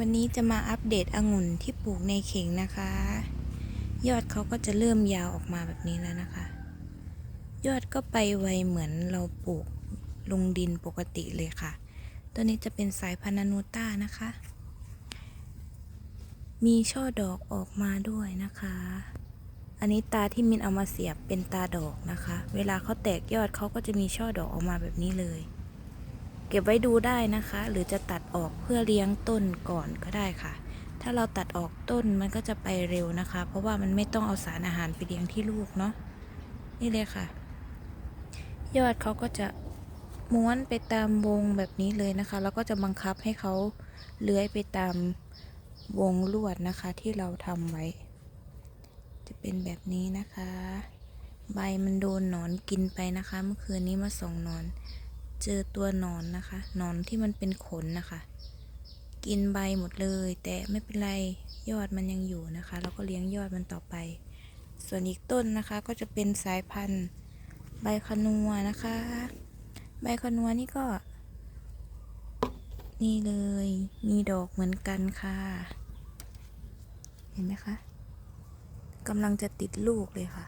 วันนี้จะมาอัปเดตองุ่นที่ปลูกในเข่งนะคะ ยอดเขาก็จะเริ่มยาวออกมาแบบนี้แล้วนะคะ ยอดก็ไปไวเหมือนเราปลูกลงดินปกติเลยค่ะ ตัวนี้จะเป็นสายพันธุ์นานูต้านะคะ มีช่อดอกออกมาด้วยนะคะ อันนี้ตาที่มินเอามาเสียบเป็นตาดอกนะคะ เวลาเขาแตกยอดเขาก็จะมีช่อดอกออกมาแบบนี้เลย เก็บไว้ดูได้นะคะ หรือจะตัดออกเพื่อเลี้ยงต้นก่อนก็ได้ค่ะ ถ้าเราตัดออกต้นมันก็จะไปเร็วนะคะ เพราะว่ามันไม่ต้องเอาสารอาหารไปเลี้ยงที่ลูกเนาะนี่เลยค่ะ ยอดเขาก็จะม้วนไปตามวงแบบนี้เลยนะคะ แล้วก็จะบังคับให้เขาเลื้อยไปตามวงลวดนะคะที่เราทำไว้ จะเป็นแบบนี้นะคะ ใบมันโดนหนอนกินไปนะคะ เมื่อคืนนี้มาส่องหนอน เจอตัวหนอนนะคะหนอนที่มันเป็นขนนะคะ กินใบหมดเลย แต่ไม่เป็นไรยอดมันยังอยู่นะคะ เราก็เลี้ยงยอดมันต่อไป ส่วนอีกต้นนะคะก็จะเป็นสายพันธุ์ ใบขนัวนะคะ ใบขนัวนี่ก็ นี่เลย มีดอกเหมือนกันค่ะ เห็นไหมคะกำลังจะติดลูกเลยค่ะ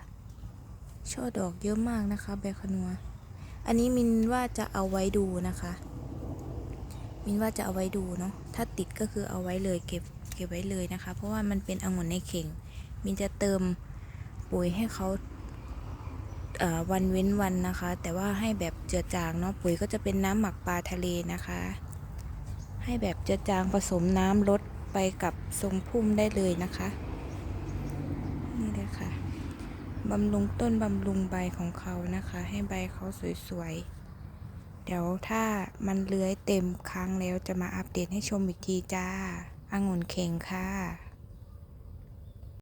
ช่อดอกเยอะมากนะคะ ใบขนัว อันนี้มินว่าจะเอาไว้ดูนะคะ มินว่าจะเอาไว้ดูเนาะ ถ้าติดก็คือเอาไว้เลยเก็บเก็บไว้เลยนะคะ เพราะว่ามันเป็นองุ่นในเข่ง มินจะเติมปุ๋ยให้เขาวันเว้นวันนะคะ แต่ว่าให้แบบเจือจางเนาะ ปุ๋ยก็จะเป็นน้ำหมักปลาทะเลนะคะ ให้แบบเจือจางผสมน้ำลดไปกับทรงพุ่มได้เลยนะคะ นี่เลยค่ะ บำรุงต้นบำรุงใบของเขานะคะ ให้ใบเขาสวยๆ เดี๋ยวถ้ามันเลื้อยเต็มครั้งแล้วจะมาอัปเดตให้ชมอีกทีจ้าอางุ่นเข่งค่ะ